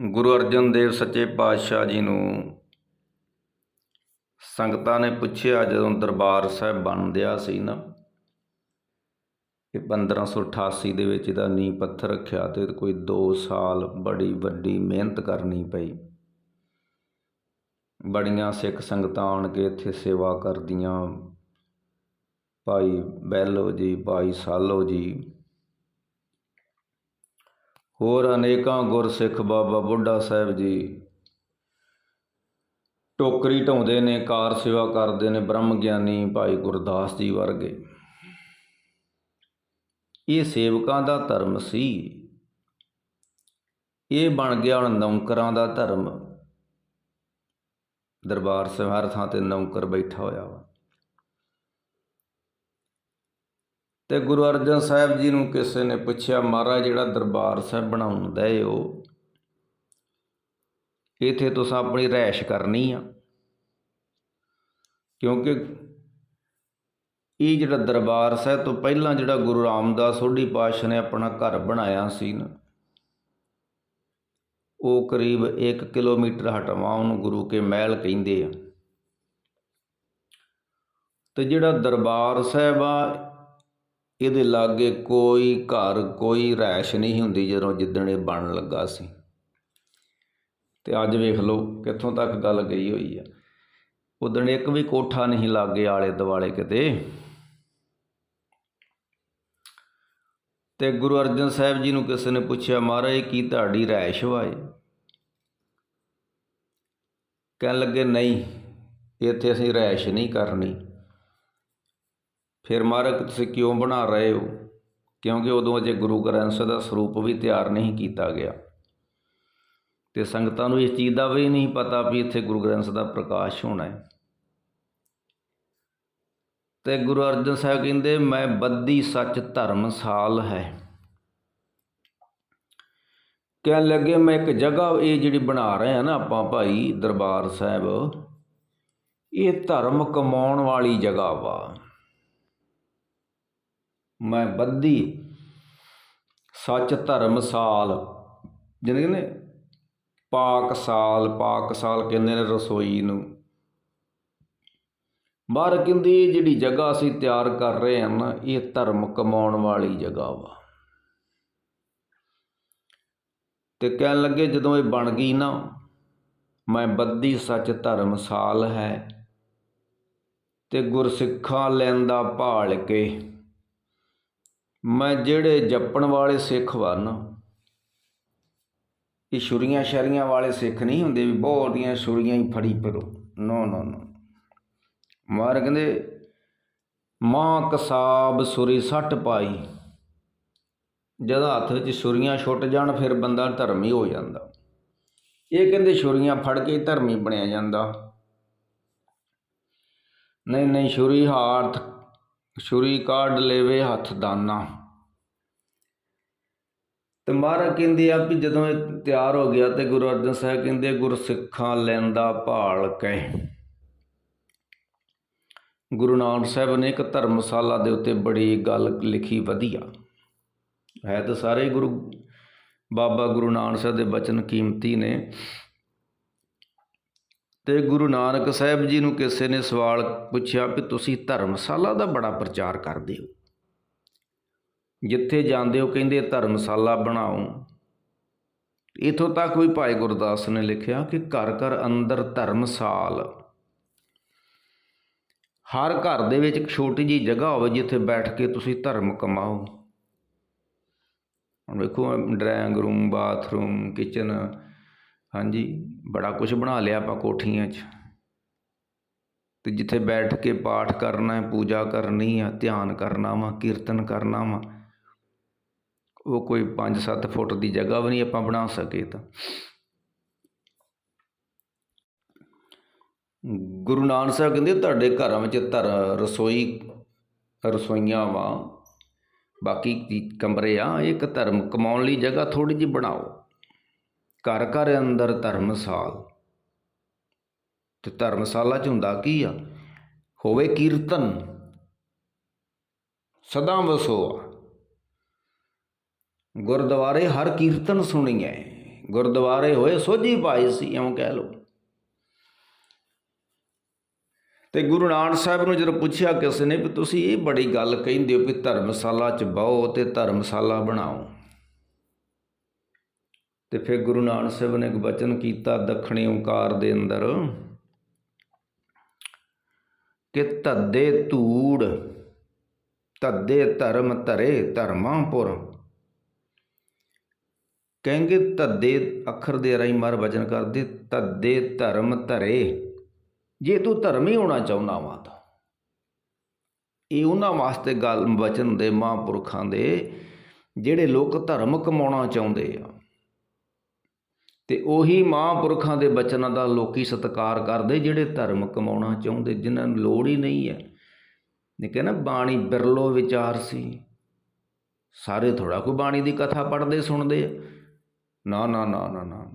ਗੁਰੂ ਅਰਜਨ ਦੇਵ ਸੱਚੇ ਪਾਤਸ਼ਾਹ ਜੀ ਨੂੰ ਸੰਗਤਾਂ ਨੇ ਪੁੱਛਿਆ ਜਦੋਂ ਦਰਬਾਰ ਸਾਹਿਬ ਬਣ ਬਣਦਿਆ ਸੀ ਨਾ ਇਹ 1588 ਦੇ ਵਿੱਚ ਇਹਦਾ ਨੀਂਹ ਪੱਥਰ ਰੱਖਿਆ ਤੇ ਕੋਈ 2 ਸਾਲ ਬੜੀ ਵੱਡੀ ਮਿਹਨਤ ਕਰਨੀ ਪਈ। ਬੜੀਆਂ ਸਿੱਖ ਸੰਗਤਾਂ ਆਣ ਕੇ ਇੱਥੇ ਸੇਵਾ ਕਰਦੀਆਂ। ਭਾਈ ਬਹਿਲੋ ਜੀ ਭਾਈ ਸਾਲੋ ਜੀ ਹੋਰ ਅਨੇਕਾਂ ਗੁਰਸਿੱਖ ਬਾਬਾ ਬੁੱਢਾ ਸਾਹਿਬ ਜੀ। ਟੋਕਰੀ ਢਾਉਂਦੇ ਨੇ, ਕਾਰ ਸੇਵਾ ਕਰਦੇ ਨੇ, ਬ੍ਰਹਮ ਗਿਆਨੀ ਭਾਈ ਗੁਰਦਾਸ ਜੀ ਵਰਗੇ। ਇਹ ਸੇਵਕਾਂ ਦਾ ਧਰਮ ਸੀ। ਇਹ ਬਣ ਗਿਆ ਹੁਣ ਨੌਕਰਾਂ ਦਾ ਧਰਮ। ਦਰਬਾਰ ਸਾਹਿਬ ਥਾਂ ਤੇ ਨੌਕਰ ਬੈਠਾ ਹੋਇਆ ਵਾ। ਤੇ ਗੁਰੂ ਅਰਜਨ ਸਾਹਿਬ ਜੀ ਨੂੰ ਕਿਸੇ ਨੇ ਪੁੱਛਿਆ, ਮਹਾਰਾਜ, ਜਿਹੜਾ ਦਰਬਾਰ ਸਾਹਿਬ ਬਣਾਉਣ ਦਾ ਦਏ ਉਹ ਇਥੇ ਤੁਸੀਂ ਆਪਣੀ ਰਹਿਸ਼ ਕਰਨੀ ਆ? ਕਿਉਂਕਿ ਇਹ ਜਿਹੜਾ ਦਰਬਾਰ ਸਾਹਿਬ ਤੋਂ ਪਹਿਲਾਂ ਜਿਹੜਾ ਗੁਰੂ ਰਾਮਦਾਸ ਸੋਢੀ ਪਾਸ਼ ਨੇ ਆਪਣਾ ਘਰ ਬਣਾਇਆ ਸੀ ਨਾ, ਉਹ ਕਰੀਬ 1 ਕਿਲੋਮੀਟਰ ਹਟਵਾ ਉਹਨੂੰ ਗੁਰੂ ਕੇ ਮਹਿਲ ਕਹਿੰਦੇ ਆ। ਤੇ ਜਿਹੜਾ ਦਰਬਾਰ ਸਾਹਿਬ ਆ ਇਹਦੇ ਲਾਗੇ ਕੋਈ ਘਰ, ਕੋਈ ਰੈਸ਼ ਨਹੀਂ ਹੁੰਦੀ ਜਦੋਂ ਜਿੱਦਣ ਇਹ ਬਣਨ ਲੱਗਾ ਸੀ। ਤੇ ਅੱਜ ਵੇਖ ਲਓ ਕਿੱਥੋਂ ਤੱਕ ਗੱਲ ਗਈ ਹੋਈ ਆ। ਉਦਣ ਇੱਕ ਵੀ ਕੋਠਾ ਨਹੀਂ ਲਾਗੇ ਆਲੇ ਦੁਆਲੇ ਕਿਤੇ। ਤੇ ਗੁਰੂ ਅਰਜਨ ਸਾਹਿਬ ਜੀ ਨੂੰ ਕਿਸੇ ਨੇ ਪੁੱਛਿਆ, ਮਹਾਰਾਜ ਕੀ ਤੁਹਾਡੀ ਰਹਿਸ਼ ਵਾਏ ਕਹਿਣ ਲੱਗੇ, ਨਹੀਂ, ਇੱਥੇ ਅਸੀਂ ਰੈਸ਼ ਨਹੀਂ ਕਰਨੀ। ਫਿਰ ਮਹਾਰਾਜ ਤੁਸੀਂ ਕਿਉਂ ਬਣਾ ਰਹੇ ਹੋ? ਕਿਉਂਕਿ ਉਦੋਂ ਅਜੇ ਗੁਰੂ ਗ੍ਰੰਥ ਸਾਹਿਬ ਦਾ ਸਰੂਪ ਵੀ ਤਿਆਰ ਨਹੀਂ ਕੀਤਾ ਗਿਆ। ਤੇ ਸੰਗਤਾਂ ਨੂੰ ਇਸ ਚੀਜ਼ ਦਾ ਵੀ ਨਹੀਂ ਪਤਾ ਵੀ ਇੱਥੇ ਗੁਰੂ ਗ੍ਰੰਥ ਸਾਹਿਬ ਦਾ ਪ੍ਰਕਾਸ਼ ਹੋਣਾ ਹੈ। ਤੇ ਗੁਰੂ ਅਰਜਨ ਸਾਹਿਬ ਕਹਿੰਦੇ, ਮੈਂ ਬੱਦੀ ਸੱਚ ਧਰਮ ਸਾਲ ਹੈ। ਕਹਿਣ ਲੱਗੇ, ਮੈਂ ਇੱਕ ਜਗ੍ਹਾ ਇਹ ਜਿਹੜੀ ਬਣਾ ਰਹੇ ਆ ਨਾ ਆਪਾਂ ਭਾਈ ਦਰਬਾਰ ਸਾਹਿਬ, ਇਹ ਧਰਮ ਕਮਾਉਣ ਵਾਲੀ ਜਗ੍ਹਾ ਵਾ। ਮੈਂ ਬੱਧੀ ਸੱਚ ਧਰਮ ਸਾਲ ਜਿਹਨੇ ਨੇ ਪਾਕ ਸਾਲ ਪਾਕ ਸਾਲ ਕਹਿੰਦੇ ਨੇ ਰਸੋਈ ਨੂੰ। ਬਾਹਰ ਕਹਿੰਦੀ ਇਹ ਜਿਹੜੀ ਜਗ੍ਹਾ ਅਸੀਂ ਤਿਆਰ ਕਰ ਰਹੇ ਹਾਂ ਨਾ, ਇਹ ਧਰਮ ਕਮਾਉਣ ਵਾਲੀ ਜਗ੍ਹਾ ਵਾ। ਤੇ ਕਹਿਣ ਲੱਗੇ ਜਦੋਂ ਇਹ ਬਣ ਗਈ ਨਾ, ਮੈਂ ਬੱਦੀ ਸੱਚ ਧਰਮ ਸਾਲ ਹੈ, ਤੇ ਗੁਰਸਿੱਖਾਂ ਲੈਂਦਾ ਭਾਲ ਕੇ ਮੈਂ ਜਿਹੜੇ ਜਪਣ ਵਾਲੇ ਸਿੱਖ ਵਰਨ ਇਹ ਛੁਰੀਆਂ ਸ਼ਰੀਆਂ ਵਾਲੇ ਸਿੱਖ ਨਹੀਂ ਹੁੰਦੇ ਵੀ ਬਹੁਤ ਦੀਆਂ ਛੁਰੀਆਂ ਹੀ ਫੜੀ ਫਿਰੋ। ਨੋ ਨੋ ਨੋ ਮਾਰ ਕਹਿੰਦੇ, ਮਾਂ ਕਸਾਬ ਸੁਰੀ ਸੱਟ ਪਾਈ, ਜਦੋਂ ਹੱਥ ਵਿੱਚ ਛੁਰੀਆਂ ਛੁੱਟ ਜਾਣ ਫਿਰ ਬੰਦਾ ਧਰਮੀ ਹੋ ਜਾਂਦਾ। ਇਹ ਕਹਿੰਦੇ ਛੁਰੀਆਂ ਫੜ ਕੇ ਧਰਮੀ ਬਣਿਆ ਜਾਂਦਾ। ਨਹੀਂ ਨਹੀਂ, ਛੁਰੀ ਹਾਰਥ ਛੁਰੀ ਕਾਢ ਲੇਵੇ ਹੱਥ ਦਾਨਾ। ਤੇ ਮਹਾਰਾਜ ਕਹਿੰਦੇ ਆ ਵੀ ਜਦੋਂ ਇਹ ਤਿਆਰ ਹੋ ਗਿਆ ਤੇ ਗੁਰੂ ਅਰਜਨ ਸਾਹਿਬ ਕਹਿੰਦੇ ਗੁਰਸਿੱਖਾਂ ਲੈਂਦਾ ਭਾਲ ਕੇ ਗੁਰੂ ਨਾਨਕ ਸਾਹਿਬ ਨੇ ਇੱਕ ਧਰਮਸ਼ਾਲਾ ਦੇ ਉੱਤੇ ਬੜੀ ਗੱਲ ਲਿਖੀ ਵਧੀਆ। ਹੈ ਤਾਂ ਸਾਰੇ ਗੁਰੂ, ਬਾਬਾ ਗੁਰੂ ਨਾਨਕ ਸਾਹਿਬ ਦੇ ਬਚਨ ਕੀਮਤੀ ਨੇ। ਤੇ ਗੁਰੂ ਨਾਨਕ ਸਾਹਿਬ ਜੀ ਨੂੰ ਕਿਸੇ ਨੇ ਸਵਾਲ ਪੁੱਛਿਆ ਵੀ ਤੁਸੀਂ ਧਰਮਸ਼ਾਲਾ ਦਾ ਬੜਾ ਪ੍ਰਚਾਰ ਕਰਦੇ ਹੋ। ਜਿੱਥੇ ਜਾਂਦੇ ਹੋ ਕਹਿੰਦੇ ਧਰਮਸ਼ਾਲਾ ਬਣਾਓ। ਇਥੋਂ ਤੱਕ ਵੀ ਭਾਈ ਗੁਰਦਾਸ ਨੇ ਲਿਖਿਆ ਕਿ ਘਰ ਘਰ ਅੰਦਰ ਧਰਮਸਾਲ। ਹਰ ਘਰ ਦੇ ਵਿੱਚ ਇੱਕ ਛੋਟੀ ਜੀ ਜਗ੍ਹਾ ਹੋਵੇ ਜਿੱਥੇ ਬੈਠ ਕੇ ਤੁਸੀਂ ਧਰਮ ਕਮਾਓ। ਹੁਣ ਵੇਖੋ, ਡਰਾਇੰਗ ਰੂਮ, ਬਾਥਰੂਮ, ਕਿਚਨ ਹਾਂਜੀ, ਬੜਾ ਕੁਝ ਬਣਾ ਲਿਆ ਆਪਾਂ ਕੋਠੀਆਂ 'ਚ। ਅਤੇ ਜਿੱਥੇ ਬੈਠ ਕੇ ਪਾਠ ਕਰਨਾ ਪੂਜਾ ਕਰਨੀ ਆ, ਧਿਆਨ ਕਰਨਾ ਵਾ, ਕੀਰਤਨ ਕਰਨਾ ਵਾ, ਉਹ ਕੋਈ 5-7 ਫੁੱਟ ਦੀ ਜਗ੍ਹਾ ਵੀ ਨਹੀਂ ਆਪਾਂ ਬਣਾ ਸਕੇ ਤਾਂ। ਗੁਰੂ ਨਾਨਕ ਸਾਹਿਬ ਕਹਿੰਦੇ, ਤੁਹਾਡੇ ਘਰਾਂ ਵਿੱਚ ਧਰ ਰਸੋਈ, ਰਸੋਈਆਂ ਵਾ। ਬਾਕੀ ਕਮਰੇ ਆ, ਇੱਕ ਧਰਮ ਕਮਾਉਣ ਲਈ ਜਗ੍ਹਾ ਥੋੜੀ ਜਿਹੀ ਬਣਾਓ। ਘਰ ਘਰ ਅੰਦਰ ਧਰਮਸਾਲ। ਤੇ ਧਰਮਸਾਲਾ ਚ ਹੁੰਦਾ ਕੀ ਆ? ਹੋਵੇ ਕੀਰਤਨ, ਸਦਾ ਵਸੋਆ। ਗੁਰਦੁਆਰੇ ਹਰ ਕੀਰਤਨ ਸੁਣੀਏ ਗੁਰਦੁਆਰੇ ਹੋਏ ਸੋਝੀ ਪਾਈ ਸੀ, ਇਉਂ ਕਹਿ ਲਓ। ਤੇ ਗੁਰੂ ਨਾਨਕ ਸਾਹਿਬ ਨੂੰ ਜਦੋਂ ਪੁੱਛਿਆ ਕਿਸੇ ਨੇ ਵੀ ਤੁਸੀਂ ਇਹ ਬੜੀ ਗੱਲ ਕਹਿੰਦੇ ਹੋ ਵੀ ਧਰਮਸ਼ਾਲਾ ਚ ਬਹੁ ਤੇ ਧਰਮਸ਼ਾਲਾ ਬਣਾਓ। ਤੇ ਫਿਰ ਗੁਰੂ ਨਾਨਕ ਸਾਹਿਬ ਨੇ ਇੱਕ ਬਚਨ ਕੀਤਾ ਦੱਖਣੀ ਓੰਕਾਰ ਦੇ ਅੰਦਰ ਕਿ ਧੱਦੇ ਧੂੜ ਧੱਦੇ ਧਰਮ ਧਰੇ ਧਰਮਾਂਪੁਰ ਕਹਿੰਗੇ ਧੱਦੇ ਅੱਖਰ ਦੇ ਰਾਈ ਮਰ ਵਚਨ ਕਰਦੇ ਧੱਦੇ ਧਰਮ ਧਰੇ। ਜੇ ਤੂੰ ਧਰਮ ਹੀ ਹੋਣਾ ਚਾਹੁੰਦਾ ਵਾ ਤਾਂ। ਇਹ ਉਹਨਾਂ ਵਾਸਤੇ ਗੱਲ ਵਚਨ ਦੇ ਮਹਾਂਪੁਰਖਾਂ ਦੇ ਜਿਹੜੇ ਲੋਕ ਧਰਮ ਕਮਾਉਣਾ ਚਾਹੁੰਦੇ ਆ। ਤੇ ਉਹੀ ਮਹਾਂਪੁਰਖਾਂ ਦੇ ਬਚਨਾਂ ਦਾ ਲੋਕੀ ਸਤਿਕਾਰ ਕਰਦੇ, ਜਿਹੜੇ ਧਰਮ ਕਮਾਉਣਾ ਚਾਹੁੰਦੇ, ਜਿਨ੍ਹਾਂ ਨੂੰ ਲੋੜ ਹੀ ਨਹੀਂ ਹੈ। ਨੇ ਕਹਿੰਦਾ ਬਾਣੀ ਬਿਰਲੋ ਵਿਚਾਰ ਸੀ। ਸਾਰੇ ਥੋੜਾ ਕੋਈ ਬਾਣੀ ਦੀ ਕਥਾ ਪੜ੍ਹਦੇ, ਸੁਣਦੇ ਨਾ ਨਾ ਨਾ ਨਾ ਨਾ।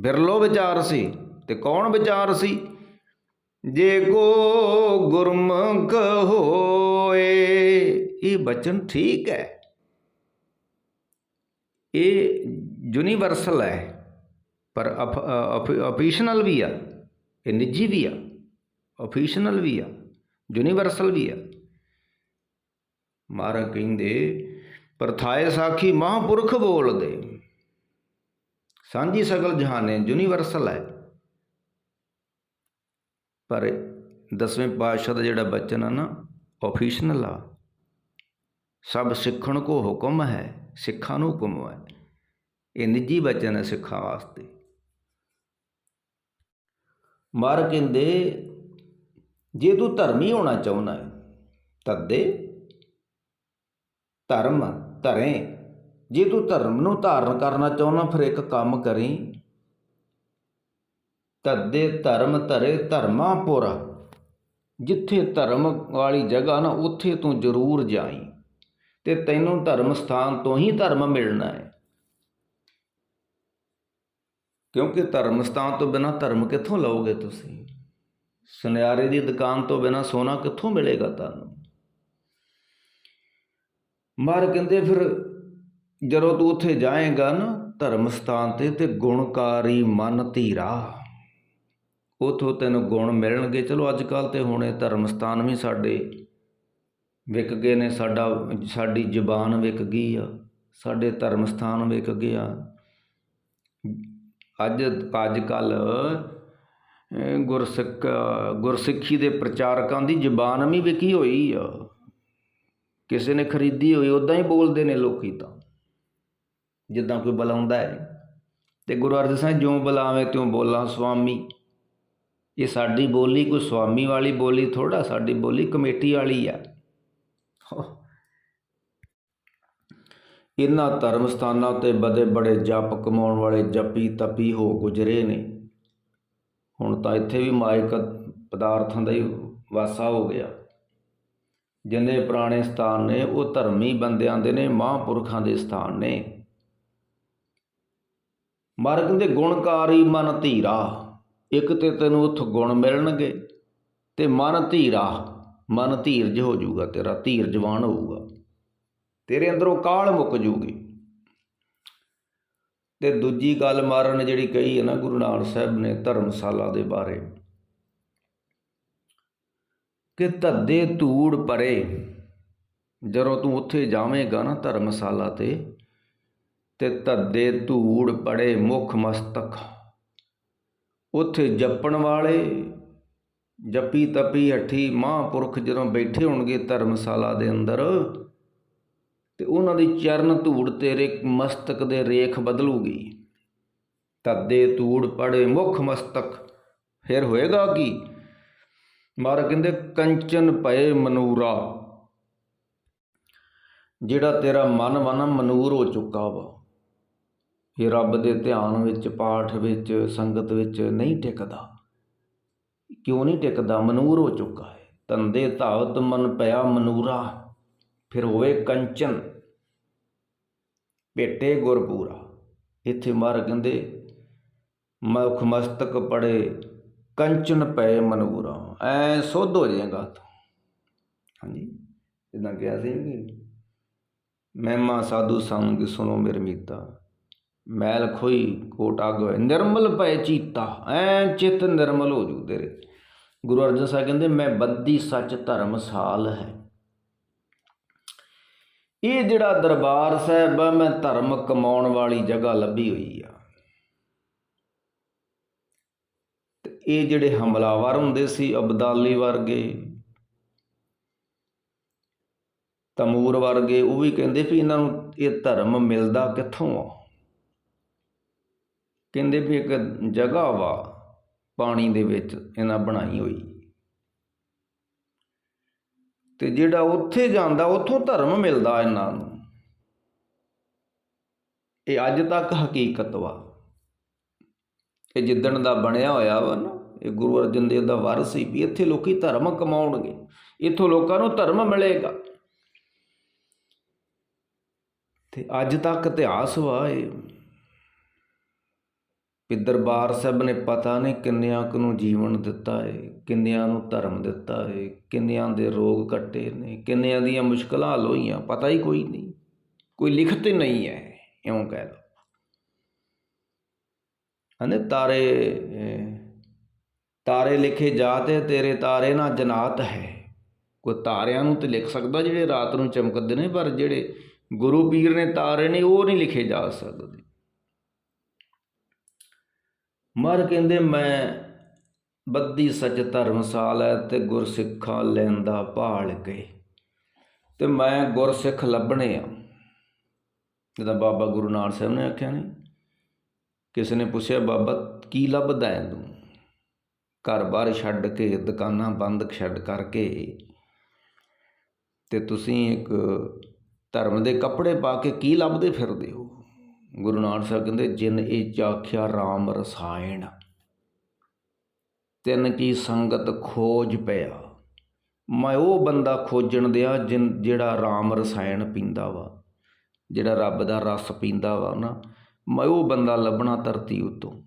ਬਿਰਲੋ ਵਿਚਾਰ ਸੀ ਤੇ ਕੌਣ ਵਿਚਾਰ ਸੀ? ਜੇ ਕੋ ਗੁਰਮੁਖ ਹੋਏ, ਇਹ ਬਚਨ ਠੀਕ ਹੈ। ਇਹ ਯੂਨੀਵਰਸਲ ਹੈ। ਪਰ ਅਫੀਸ਼ਨਲ ਵੀ ਆ, ਇਹ ਨਿੱਜੀ ਵੀ ਆ ਅਫੀਸ਼ਨਲ ਵੀ ਆ ਯੂਨੀਵਰਸਲ ਵੀ ਆ। ਮਾਰਾ ਕਹਿੰਦੇ, ਪਰਥਾਏ ਸਾਖੀ ਮਹਾਂਪੁਰਖ ਬੋਲਦੇ। ਸਾਂਝੀ ਸਗਲ ਜਹਾਨੇ ਯੂਨੀਵਰਸਲ ਹੈ। ਪਰ ਦਸਵੇਂ ਪਾਤਸ਼ਾਹ ਦਾ ਜਿਹੜਾ ਬਚਨ ਆ ਨਾ ਆਫੀਸ਼ਨਲ ਆ। ਸਭ ਸਿੱਖਣ ਕੋ ਹੁਕਮ ਹੈ, ਸਿੱਖਾਂ ਨੂੰ ਹੁਕਮ ਹੈ। ਇਹ ਨਿੱਜੀ ਬਚਨ ਹੈ ਸਿੱਖਾਂ ਵਾਸਤੇ। ਮਾਰ ਕਹਿੰਦੇ, ਜੇ ਤੂੰ ਧਰਮੀ ਹੋਣਾ ਚਾਹੁੰਦਾ ਹੈ ਤਦੇ ਧਰਮ ਧਰੇ। ਜੇ ਤੂੰ ਧਰਮ ਨੂੰ ਧਾਰਨ ਕਰਨਾ ਚਾਹੁੰਦਾ, ਫਿਰ ਇੱਕ ਕੰਮ ਕਰੀ। ਤਦੇ ਧਰਮ ਧਰੇ ਧਰਮਾਪੁਰ ਜਿੱਥੇ ਧਰਮ ਵਾਲੀ ਜਗ੍ਹਾ ਨਾ, ਉੱਥੇ ਤੂੰ ਜ਼ਰੂਰ ਜਾਈ। ਤੇ ਤੈਨੂੰ ਧਰਮ ਸਥਾਨ ਤੋਂ ਹੀ ਧਰਮ ਮਿਲਣਾ ਹੈ। ਕਿਉਂਕਿ ਧਰਮ ਸਥਾਨ ਤੋਂ ਬਿਨਾ ਧਰਮ ਕਿੱਥੋਂ ਲਓਗੇ ਤੁਸੀਂ? ਸੁਨਿਆਰੇ ਦੀ ਦੁਕਾਨ ਤੋਂ ਬਿਨਾ ਸੋਨਾ ਕਿੱਥੋਂ ਮਿਲੇਗਾ ਤੁਹਾਨੂੰ? ਮਾਰ ਕਹਿੰਦੇ ਫਿਰ ਜਦੋਂ ਤੂੰ ਉੱਥੇ ਜਾਏਗਾ ਨਾ ਧਰਮ ਸਥਾਨ ਤੇ ਤੇ ਗੁਣਕਾਰੀ ਮਨ ਧੀਰਾ। ਉਥੋਂ ਤੈਨੂੰ ਗੁਣ ਮਿਲਣਗੇ। ਚਲੋ ਅੱਜ ਕੱਲ ਤੇ ਹੁਣੇ ਧਰਮ ਸਥਾਨ ਵੀ ਸਾਡੇ ਵਿਕ ਗਏ ਨੇ, ਸਾਡਾ, ਸਾਡੀ ਜ਼ੁਬਾਨ ਵਿਕ ਗਈ ਆ, ਸਾਡੇ ਧਰਮ ਸਥਾਨ ਵਿਕ ਗਿਆ। ਅੱਜ ਅੱਜ ਕੱਲ੍ਹ ਗੁਰਸਿੱਖ, ਗੁਰਸਿੱਖੀ ਦੇ ਪ੍ਰਚਾਰਕਾਂ ਦੀ ਜ਼ਬਾਨ ਵੀ ਵਿਕੀ ਹੋਈ ਆ। ਕਿਸੇ ਨੇ ਖਰੀਦੀ ਹੋਈ ਉਦਾਂ ਹੀ ਬੋਲਦੇ ਨੇ ਲੋਕੀ ਤਾਂ। ਜਿੱਦਾਂ ਕੋਈ ਬੁਲਾਉਂਦਾ ਹੈ। ਤੇ ਗੁਰੂ ਅਰਜਨ ਸਾਹਿਬ ਜਿਉਂ ਬੁਲਾਵੇਂ, ਤਿਉਂ ਬੋਲਾਂ ਸੁਆਮੀ ਇਹ ਸਾਡੀ ਬੋਲੀ ਕੋਈ ਸੁਆਮੀ ਵਾਲੀ ਬੋਲੀ ਥੋੜਾ ਸਾਡੀ ਬੋਲੀ ਕਮੇਟੀ ਵਾਲੀ ਆ। ਇਹਨਾਂ ਧਰਮ ਸਥਾਨਾਂ ਤੇ ਬਦੇ ਬੜੇ ਜਪ ਕਮਾਉਣ ਵਾਲੇ ਜਪੀ ਤਪੀ ਹੋ ਗੁਜਰੇ ਨੇ। ਹੁਣ ਤਾਂ ਇੱਥੇ ਵੀ ਮਾਇਕ ਪਦਾਰਥਾਂ ਦਾ ਹੀ ਵਾਸਾ ਹੋ ਗਿਆ। ਜਿੰਨੇ ਪੁਰਾਣੇ ਸਥਾਨ ਨੇ, ਉਹ ਧਰਮੀ ਬੰਦਿਆਂ ਦੇ ਨੇ, ਮਹਾਂਪੁਰਖਾਂ ਦੇ ਸਥਾਨ ਨੇ। ਮਾਰਗ ਦੇ ਗੁਣਕਾਰੀ ਮਨ ਧੀਰਾ, ਇੱਕ ਤੇ ਤੈਨੂੰ ਉੱਥੋਂ ਗੁਣ ਮਿਲਣਗੇ ਤੇ ਮਨ ਧੀਰਾ, ਮਨ ਧੀਰਜ ਹੋ ਜਾਊਗਾ ਤੇਰਾ, ਧੀਰਜਵਾਨ ਹੋਊਗਾ। ਤੇਰੇ ਅੰਦਰੋਂ ਕਾਲ ਮੁੱਕ ਜੂਗੀ। ਤੇ ਦੂਜੀ ਗੱਲ ਮਾਰਨ ਜਿਹੜੀ ਕਹੀ ਹੈ ਨਾ ਗੁਰੂ ਨਾਨਕ ਸਾਹਿਬ ਨੇ ਧਰਮਸ਼ਾਲਾ ਦੇ ਬਾਰੇ, ਕਿ ਧੱਦੇ ਧੂੜ ਪਰੇ ਜਦੋਂ ਤੂੰ ਉੱਥੇ ਜਾਵੇਂਗਾ ਨਾ ਧਰਮਸ਼ਾਲਾ ਤੇ ਤੇ ਧੱਦੇ ਧੂੜ ਪੜੇ ਮੁਖ ਮਸਤਕ, ਉੱਥੇ ਜਪਣ ਵਾਲੇ, ਜਪੀ ਤਪੀ ਹੱਠੀ ਮਹਾਂਪੁਰਖ ਜਦੋਂ ਬੈਠੇ ਹੋਣਗੇ ਧਰਮਸ਼ਾਲਾ ਦੇ ਅੰਦਰ ਤੇ ਉਹਨਾਂ ਦੀ ਚਰਨ ਧੂੜ ਤੇਰੇ ਮਸਤਕ ਦੇ ਰੇਖ ਬਦਲੂਗੀ। ਤੱਦੇ ਧੂੜ ਪੜੇ ਮੁਖ ਮਸਤਕ। ਫਿਰ ਹੋਏਗਾ ਕੀ? ਮਾਰ ਕਹਿੰਦੇ, ਕੰਚਨ ਪਏ ਮਨੂਰਾ। ਜਿਹੜਾ ਤੇਰਾ ਮਨ ਵਨ ਮਨੂਰ ਹੋ ਚੁੱਕਾ ਵਾ। ਇਹ ਰੱਬ ਦੇ ਧਿਆਨ ਵਿੱਚ, ਪਾਠ ਵਿੱਚ, ਸੰਗਤ ਵਿੱਚ ਨਹੀਂ ਟਿਕਦਾ। ਕਿਉਂ ਨਹੀਂ ਟਿਕਦਾ? ਮਨੂਰ ਹੋ ਚੁੱਕਾ ਹੈ। ਤੰਦੇ ਧਾਵਤ ਮਨ ਪਿਆ ਮਨੂਰਾ। ਫਿਰ ਹੋਵੇ ਕੰਚਨ। ਭੇਟੇ ਗੁਰਪੂਰਾ ਇੱਥੇ ਮਾਰ ਕਹਿੰਦੇ, ਮੁਖ ਮਸਤਕ ਪੜੇ, ਕੰਚਨ ਪਏ ਮਨੂਰਾ ਐ ਸੋਧ ਹੋ ਜਾਏਗਾ ਤੂੰ ਹਾਂਜੀ ਇਦਾਂ ਕਿਹਾ ਸੀ ਕਿ ਮਹਿਮਾ ਸਾਧੂ ਸੰਗ ਸੁਣੋ ਮੇਰੇ ਮੀਤਾ। ਮੈਲ ਖੋਈ ਕੋਟ ਅਗ ਹੋਏ। ਨਿਰਮਲ ਪਏ ਚੀਤਾ। ਐ ਚਿਤ ਨਿਰਮਲ ਹੋ ਜੂ ਤੇਰੇ। ਗੁਰੂ ਅਰਜਨ ਸਾਹਿਬ ਕਹਿੰਦੇ, ਮੈਂ ਬੱਦੀ ਸੱਚ ਧਰਮ ਸਾਲ ਹੈ। ਇਹ ਜਿਹੜਾ ਦਰਬਾਰ ਸਾਹਿਬ ਆ, ਮੈਂ ਧਰਮ ਕਮਾਉਣ ਵਾਲੀ ਜਗ੍ਹਾ ਲੱਭੀ ਹੋਈ ਆ। ਤੇ ਇਹ ਜਿਹੜੇ ਹਮਲਾਵਰ ਹੁੰਦੇ ਸੀ, ਅਬਦਾਲੀ ਵਰਗੇ, ਤਮੂਰ ਵਰਗੇ, ਉਹ ਵੀ ਕਹਿੰਦੇ ਵੀ ਇਹਨਾਂ ਨੂੰ ਇਹ ਧਰਮ ਮਿਲਦਾ ਕਿੱਥੋਂ ਆ? ਕਹਿੰਦੇ ਵੀ ਇੱਕ ਜਗ੍ਹਾ ਵਾ, ਪਾਣੀ ਦੇ ਵਿੱਚ ਇਹਨਾਂ ਬਣਾਈ ਹੋਈ। ਤੇ ਜਿਹੜਾ ਉੱਥੇ ਜਾਂਦਾ, ਉੱਥੋਂ ਧਰਮ ਮਿਲਦਾ ਇਹਨਾਂ ਨੂੰ। ਇਹ ਅੱਜ ਤੱਕ ਹਕੀਕਤ ਵਾ। ਇਹ ਜਿੱਦਣ ਦਾ ਬਣਿਆ ਹੋਇਆ ਵਾ ਨਾ, ਇਹ ਗੁਰੂ ਅਰਜਨ ਦੇਵ ਦਾ ਵਾਰਸ ਸੀ ਵੀ ਇੱਥੇ ਲੋਕੀ ਧਰਮ ਕਮਾਉਣਗੇ, ਇੱਥੋਂ ਲੋਕਾਂ ਨੂੰ ਧਰਮ ਮਿਲੇਗਾ। ਤੇ ਅੱਜ ਤੱਕ ਇਤਿਹਾਸ ਵਾ ਇਹ। ਵੀ ਦਰਬਾਰ ਸਾਹਿਬ ਨੇ ਪਤਾ ਨਹੀਂ ਕਿੰਨਿਆਂ ਕੁ ਨੂੰ ਜੀਵਨ ਦਿੱਤਾ ਹੈ ਕਿੰਨਿਆਂ ਨੂੰ ਧਰਮ ਦਿੱਤਾ ਹੈ ਕਿੰਨਿਆਂ ਦੇ ਰੋਗ ਕੱਟੇ ਨੇ, ਕਿੰਨਿਆਂ ਦੀਆਂ ਮੁਸ਼ਕਲਾਂ ਹੱਲ ਹੋਈਆਂ ਪਤਾ ਹੀ ਕੋਈ ਨਹੀਂ। ਕੋਈ ਲਿਖਤ ਹੀ ਨਹੀਂ ਹੈ, ਇਉਂ ਕਹਿ ਲਓ। ਅਨੇ ਤਾਰੇ ਤਾਰੇ ਲਿਖੇ ਜਾਤੇ ਤੇਰੇ ਤਾਰੇ ਨਾ ਜਨਾਤ ਹੈ। ਕੋਈ ਤਾਰਿਆਂ ਨੂੰ ਤੇ ਲਿਖ ਸਕਦਾ ਜਿਹੜੇ ਰਾਤ ਨੂੰ ਚਮਕਦੇ ਨੇ, ਪਰ ਜਿਹੜੇ ਗੁਰੂ ਪੀਰ ਨੇ ਤਾਰੇ ਨੇ, ਉਹ ਨਹੀਂ ਲਿਖੇ ਜਾ ਸਕਦੇ। ਮਰ ਕਹਿੰਦੇ, ਮੈਂ ਬੱਦੀ ਸੱਚ ਧਰਮਸਾਲ ਹੈ ਤੇ ਗੁਰਸਿੱਖਾਂ ਲੈਂਦਾ ਭਾਲ ਗਏ ਤੇ ਮੈਂ ਗੁਰਸਿੱਖ ਲੱਭਣੇ ਆ। ਜਦੋਂ ਬਾਬਾ ਗੁਰੂ ਨਾਨਕ ਸਾਹਿਬ ਨੇ ਆਖਿਆ ਨਹੀਂ ਕਿਸੇ ਨੇ ਪੁੱਛਿਆ, ਬਾਬਾ, ਕੀ ਲੱਭਦਾ ਹੈ ਤੂੰ? ਘਰ ਬਾਹਰ ਛੱਡ ਕੇ, ਦੁਕਾਨਾਂ ਬੰਦ ਛੱਡ ਕਰਕੇ ਤੇ ਤੁਸੀਂ ਇੱਕ ਧਰਮ ਦੇ ਕੱਪੜੇ ਪਾ ਕੇ ਕੀ ਲੱਭਦੇ ਫਿਰਦੇ ਹੋ? ਗੁਰੂ ਨਾਨਕ ਸਾਹਿਬ ਕਹਿੰਦੇ, ਜਿਨ ਇਹ ਚਾਖਿਆ RAM ਰਸਾਇਣ, ਤਿੰਨ ਕੀ ਸੰਗਤ ਖੋਜ ਪਿਆ। ਮੈਂ ਉਹ ਬੰਦਾ ਖੋਜਣ ਦਿਆ ਜਿਨ, ਜਿਹੜਾ RAM ਰਸਾਇਣ ਪੀਂਦਾ ਵਾ, ਜਿਹੜਾ ਰੱਬ ਦਾ ਰਸ ਪੀਂਦਾ ਵਾ ਨਾ, ਮੈਂ ਉਹ ਬੰਦਾ ਲੱਭਣਾ ਧਰਤੀ ਉਤੋਂ,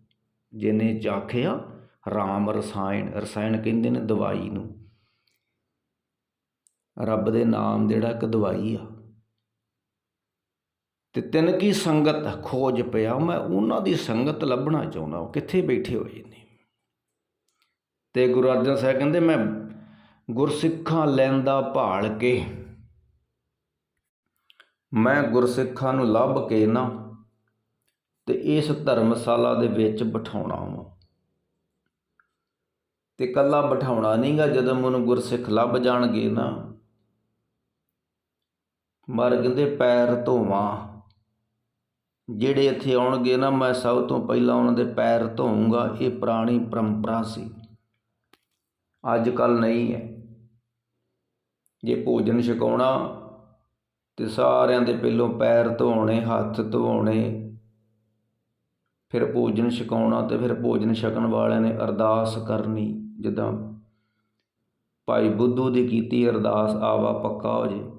ਜਿਨੇ ਚਾਖਿਆ RAM ਰਸਾਇਣ। ਰਸਾਇਣ ਕਹਿੰਦੇ ਨੇ ਦਵਾਈ ਨੂੰ। ਰੱਬ ਦੇ ਨਾਮ ਜਿਹੜਾ ਇੱਕ ਦਵਾਈ ਆ। ਤੇ ਤਿੰਨ ਕੀ ਸੰਗਤ ਖੋਜ ਪਿਆ, ਮੈਂ ਉਹਨਾਂ ਦੀ ਸੰਗਤ ਲੱਭਣਾ ਚਾਹੁੰਦਾ ਉਹ ਕਿੱਥੇ ਬੈਠੇ ਹੋਏ ਨੇ? ਤੇ ਗੁਰੂ ਅਰਜਨ ਸਾਹਿਬ ਕਹਿੰਦੇ, ਮੈਂ ਗੁਰਸਿੱਖਾਂ ਲੈਂਦਾ ਭਾਲ ਕੇ, ਮੈਂ ਗੁਰਸਿੱਖਾਂ ਨੂੰ ਲੱਭ ਕੇ ਨਾ ਤੇ ਇਸ ਧਰਮਸ਼ਾਲਾ ਦੇ ਵਿੱਚ ਬਿਠਾਉਣਾ ਵਾ। ਤੇ ਕੱਲਾ ਬਿਠਾਉਣਾ ਨਹੀਂਗਾ ਜਦੋਂ ਮੈਨੂੰ ਗੁਰਸਿੱਖ ਲੱਭ ਜਾਣਗੇ ਨਾ, ਮਰ ਕਹਿੰਦੇ, ਪੈਰ ਧੋਵਾਂ। ਜਿਹੜੇ ਇੱਥੇ ਆਉਣਗੇ ਨਾ, ਮੈਂ ਸਭ ਤੋਂ ਪਹਿਲਾਂ ਉਹਨਾਂ ਦੇ ਪੈਰ ਧੋਊਂਗਾ। ਇਹ ਪੁਰਾਣੀ ਪਰੰਪਰਾ ਸੀ। ਅੱਜ ਕੱਲ ਨਹੀਂ ਹੈ। ਜੇ ਭੋਜਨ ਛਕਾਉਣਾ ਤੇ ਸਾਰਿਆਂ ਦੇ ਪਹਿਲੋਂ ਪੈਰ ਧੋਣੇ, ਹੱਥ ਧੋਣੇ, ਫਿਰ ਭੋਜਨ ਛਕਾਉਣਾ ਤੇ ਫਿਰ ਭੋਜਨ ਛਕਣ ਵਾਲਿਆਂ ਨੇ ਅਰਦਾਸ ਕਰਨੀ। ਜਿੱਦਾਂ ਭਾਈ ਬੁੱਧੂ ਦੀ ਕੀਤੀ ਅਰਦਾਸ, ਆਵਾ ਪੱਕਾ ਹੋ ਜੇ।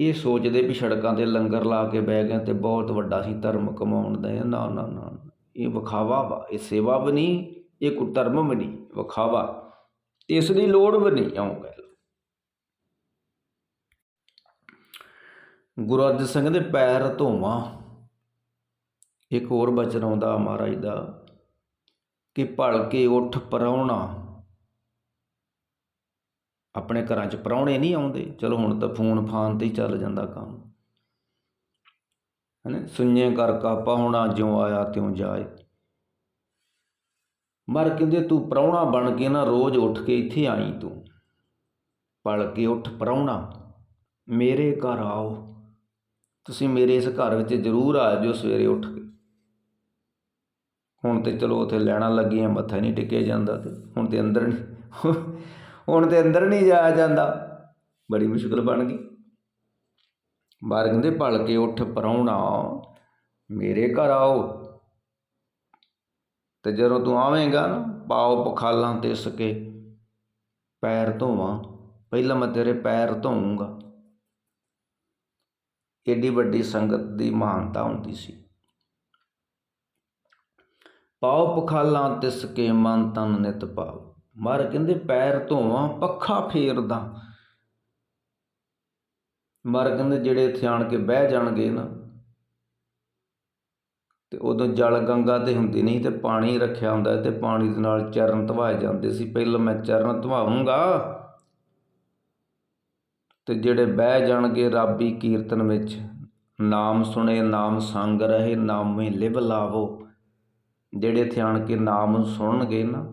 ਇਹ ਸੋਚਦੇ ਵੀ ਸੜਕਾਂ ਤੇ ਲੰਗਰ ਲਾ ਕੇ ਬਹਿ ਗਏ ਅਤੇ ਬਹੁਤ ਵੱਡਾ ਅਸੀਂ ਧਰਮ ਕਮਾਉਣ ਦਾ ਨਾ ਨਾ ਨਾ ਇਹ ਵਿਖਾਵਾ ਵਾ, ਇਹ ਸੇਵਾ ਵੀ ਨਹੀਂ, ਇਹ ਕੋਈ ਧਰਮ ਵੀ ਨਹੀਂ, ਵਿਖਾਵਾ। ਇਸ ਦੀ ਲੋੜ ਵੀ ਨਹੀਂ ਆਉਂ ਕਹਿ ਗੁਰੂ ਅਰਜਨ ਸਿੰਘ ਦੇ ਪੈਰ ਧੋਵਾਂ। ਇੱਕ ਹੋਰ ਬਚਨ ਆਉਂਦਾ ਮਹਾਰਾਜ ਦਾ, ਕਿ ਭਲਕੇ ਉੱਠ ਪਰਾਉਣਾ। ਆਪਣੇ ਘਰਾਂ 'ਚ ਪ੍ਰਾਹੁਣੇ ਨਹੀਂ ਆਉਂਦੇ। ਚਲੋ ਹੁਣ ਤਾਂ ਫੋਨ ਫਾਨ ਤੇ ਹੀ ਚੱਲ ਜਾਂਦਾ ਕੰਮ। ਹਨੇ? ਸੁਣਿਏ ਕਰ ਕਾਪਾ ਹੋਣਾ ਜਿਉ ਆਇਆ ਤਿਉ ਜਾਏ। ਮਰ ਕਹਿੰਦੇ ਤੂੰ ਪ੍ਰਾਹੁਣਾ ਬਣ ਕੇ ਨਾ ਰੋਜ਼ ਉੱਠ ਕੇ ਇੱਥੇ ਆਈ ਤੂੰ। ਪਲ ਕੇ ਉੱਠ ਪ੍ਰਾਹੁਣਾ, ਮੇਰੇ ਘਰ ਆਓ। ਤੁਸੀਂ ਮੇਰੇ ਇਸ ਘਰ ਵਿੱਚ ਜ਼ਰੂਰ ਆ ਜਿਓ ਸਵੇਰੇ ਉੱਠ ਕੇ। ਹੁਣ ਤੇ ਚਲੋ ਉੱਥੇ ਲੈਣਾ ਲੱਗੀਆਂ, ਮੱਥਾ ਨਹੀਂ ਟਿਕਿਆ ਜਾਂਦਾ ਤੇ। ਹੁਣ ਤੇ ਅੰਦਰ ਨਹੀਂ। ਹੁਣ ਤੇ ਅੰਦਰ ਨਹੀਂ ਜਾਇਆ ਜਾਂਦਾ। ਬੜੀ ਮੁਸ਼ਕਲ ਬਣ ਗਈ। ਬਾਹਰ ਕਹਿੰਦੇ, ਭਲ ਕੇ ਉੱਠ ਪਰਾਉਣਾ ਮੇਰੇ ਘਰ ਆਓ। ਤੇ ਜਦੋਂ ਤੂੰ ਆਵੇਂਗਾ ਨਾ, ਪਾਓ ਪਖਾਲਾਂ ਤੇ ਸਕੇ, ਪੈਰ ਧੋਵਾਂ। ਪਹਿਲਾਂ ਮੈਂ ਤੇਰੇ ਪੈਰ ਧੋਊਂਗਾ। ਏਡੀ ਵੱਡੀ ਸੰਗਤ ਦੀ ਮਹਾਨਤਾ ਹੁੰਦੀ ਸੀ। ਪਾਓ ਪਖਾਲਾਂ ਤਿਸ ਕੇ ਮਨ ਤਨ ਨਿਤ ਪਾਓ ਮਰ ਕਹਿੰਦੇ ਪੈਰ ਧੋਵਾਂ, ਪੱਖਾ ਫੇਰਦਾ। ਮਰ ਕਹਿੰਦੇ ਜਿਹੜੇ ਇੱਥੇ ਆਣ ਕੇ ਬਹਿ ਜਾਣਗੇ ਨਾ, ਤੇ ਉਦੋਂ ਜਲ ਗੰਗਾ ਤੇ ਹੁੰਦੀ ਨਹੀਂ ਤੇ ਪਾਣੀ ਰੱਖਿਆ ਹੁੰਦਾ ਤੇ ਪਾਣੀ ਦੇ ਨਾਲ ਚਰਨ ਧਵਾਏ ਜਾਂਦੇ ਸੀ। ਪਹਿਲਾਂ ਮੈਂ ਚਰਨ ਧਵਾਉਂਗਾ ਤੇ ਜਿਹੜੇ ਬਹਿ ਜਾਣਗੇ ਰਾਬੀ ਕੀਰਤਨ ਵਿੱਚ, ਨਾਮ ਸੁਣੇ, ਨਾਮ ਸੰਗ ਰਹੇ, ਨਾਮੇ ਲਿਵ ਲਾਵੋ। ਜਿਹੜੇ ਇੱਥੇ ਆਣ ਕੇ ਨਾਮ ਸੁਣਨਗੇ ਨਾ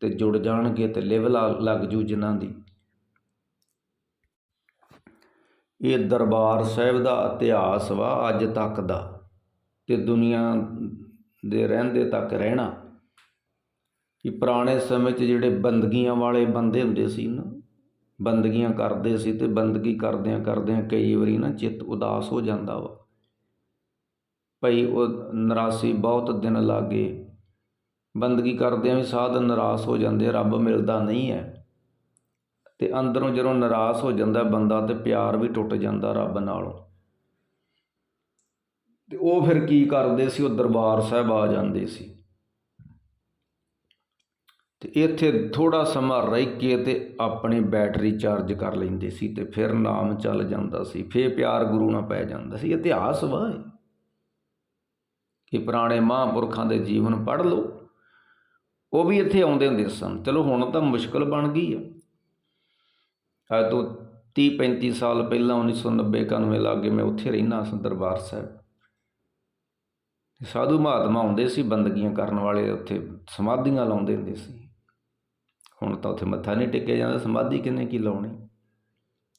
ਤੇ ਜੁੜ ਜਾਣਗੇ ਤੇ ਲਿਵ ਲਾ- ਲੱਗ ਜੂ ਜਿਨ੍ਹਾਂ ਦੀ। ਇਹ ਦਰਬਾਰ ਸਾਹਿਬ ਦਾ ਇਤਿਹਾਸ ਵਾ ਅੱਜ ਤੱਕ ਦਾ ਤੇ ਦੁਨੀਆ ਦੇ ਰਹਿੰਦੇ ਤੱਕ ਰਹਿਣਾ। ਕਿ ਪੁਰਾਣੇ ਸਮੇਂ 'ਚ ਜਿਹੜੇ ਬੰਦਗੀਆਂ ਵਾਲੇ ਬੰਦੇ ਹੁੰਦੇ ਸੀ ਨਾ, ਬੰਦਗੀਆਂ ਕਰਦੇ ਸੀ ਤੇ ਬੰਦਗੀ ਕਰਦਿਆਂ ਕਰਦਿਆਂ ਕਈ ਵਾਰੀ ਨਾ ਚਿੱਤ ਉਦਾਸ ਹੋ ਜਾਂਦਾ ਵਾ। ਭਈ ਉਹ ਨਰਾਸੀ ਬਹੁਤ ਦਿਨ ਲਾਗੇ ਬੰਦਗੀ ਕਰਦਿਆਂ ਵੀ ਸਾਧ ਨਿਰਾਸ਼ ਹੋ ਜਾਂਦੇ ਰੱਬ ਮਿਲਦਾ ਨਹੀਂ ਹੈ। ਤੇ ਅੰਦਰੋਂ ਜਦੋਂ ਨਿਰਾਸ਼ ਹੋ ਜਾਂਦਾ ਬੰਦਾ ਤੇ ਪਿਆਰ ਵੀ ਟੁੱਟ ਜਾਂਦਾ ਰੱਬ ਨਾਲੋਂ। ਤੇ ਉਹ ਫਿਰ ਕੀ ਕਰਦੇ ਸੀ? ਉਹ ਦਰਬਾਰ ਸਾਹਿਬ ਆ ਜਾਂਦੇ ਸੀ। ਤੇ ਇੱਥੇ ਥੋੜਾ ਸਮਾਂ ਰਹਿ ਕੇ ਤੇ ਆਪਣੀ ਬੈਟਰੀ ਚਾਰਜ ਕਰ ਲੈਂਦੇ ਸੀ ਤੇ ਫਿਰ ਨਾਮ ਚੱਲ ਜਾਂਦਾ ਸੀ। ਫੇਰ ਪਿਆਰ ਗੁਰੂ ਨਾਲ ਪੈ ਜਾਂਦਾ ਸੀ। ਇਤਿਹਾਸ ਵਾ ਕਿ ਪੁਰਾਣੇ ਮਹਾਂਪੁਰਖਾਂ ਦੇ ਜੀਵਨ ਪੜ੍ਹ ਲਓ। ਉਹ ਵੀ ਇੱਥੇ ਆਉਂਦੇ ਹੁੰਦੇ ਸਨ। ਚਲੋ ਹੁਣ ਤਾਂ ਮੁਸ਼ਕਲ ਬਣ ਗਈ ਆ। ਅੱਜ ਤੋਂ 30 35 ਸਾਲ ਪਹਿਲਾਂ 1990 91 ਲਾਗੇ ਮੈਂ ਉੱਥੇ ਰਹਿਣਾ ਸੀ ਦਰਬਾਰ ਸਾਹਿਬ। ਸਾਧੂ ਮਹਾਤਮਾ ਆਉਂਦੇ ਸੀ ਬੰਦਗੀਆਂ ਕਰਨ ਵਾਲੇ, ਉੱਥੇ ਸਮਾਧੀਆਂ ਲਾਉਂਦੇ ਹੁੰਦੇ ਸੀ। ਹੁਣ ਤਾਂ ਉੱਥੇ ਮੱਥਾ ਨਹੀਂ ਟੇਕਿਆ ਜਾਂਦਾ, ਸਮਾਧੀ ਕਿੰਨੇ ਕੀ ਲਾਉਣੀ?